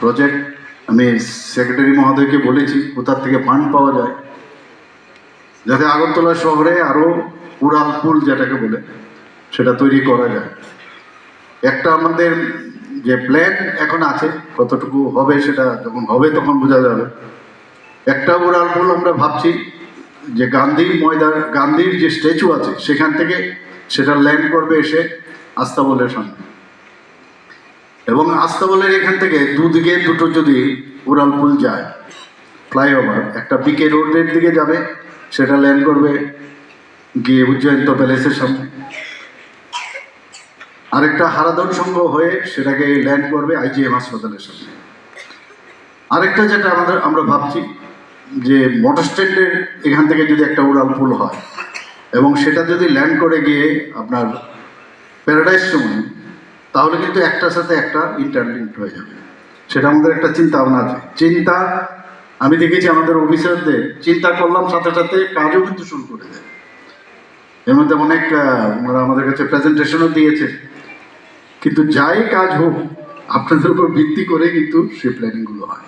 Project আমি secretary মহোদয়কে বলেছি, কোথার থেকে ফান্ড পাওয়া যায়। যাতে আগরতলা শহরে আরও উড়াল পুল যেটাকে বলে, সেটা তৈরি করা যায়। একটা আমাদের যে প্ল্যান এখন আছে, কতটুকু হবে সেটা যখন হবে তখন বোঝা যাবে। একটা উড়াল পুল আমরা ভাবছি যে গান্ধী ময়দান, গান্ধীর যে স্ট্যাচু আছে, সেখান থেকে সেটা ল্যান্ড করবে এসে আস্তাবলের সামনে। এবং আস্তাবলের এখান থেকে দুদিকে দুটো যদি উড়াল পুল যায়, ফ্লাইওভার, একটা পিকে রোডের দিকে যাবে, সেটা ল্যান্ড করবে গিয়ে উজ্জয়ন্ত প্যালেসের সামনে। আরেকটা হারাদন সংঘ হয়ে সেটাকে ল্যান্ড করবে আইজিএম হাসপাতালের সামনে। আরেকটা যেটা আমাদের, আমরা ভাবছি যে মোটর স্ট্যান্ডের এখান থেকে যদি একটা উড়াল পুল হয়, এবং সেটা যদি ল্যান্ড করে গিয়ে আপনার প্যারাডাইজ সময় তাহলে কিন্তু একটার সাথে একটা ইন্টারলিঙ্ক হয়ে যাবে। সেটা আমাদের একটা চিন্তা ভাবনা আছে। চিন্তা, আমি দেখেছি আমাদের অফিসারদের চিন্তা করলাম, সাথে সাথে কাজও কিন্তু শুরু করে দেয়। এর মধ্যে অনেক ওনারা আমাদের কাছে প্রেজেন্টেশনও দিয়েছে। কিন্তু যাই কাজ হোক, আপনাদের উপর ভিত্তি করে কিন্তু সে প্ল্যানিংগুলো হয়।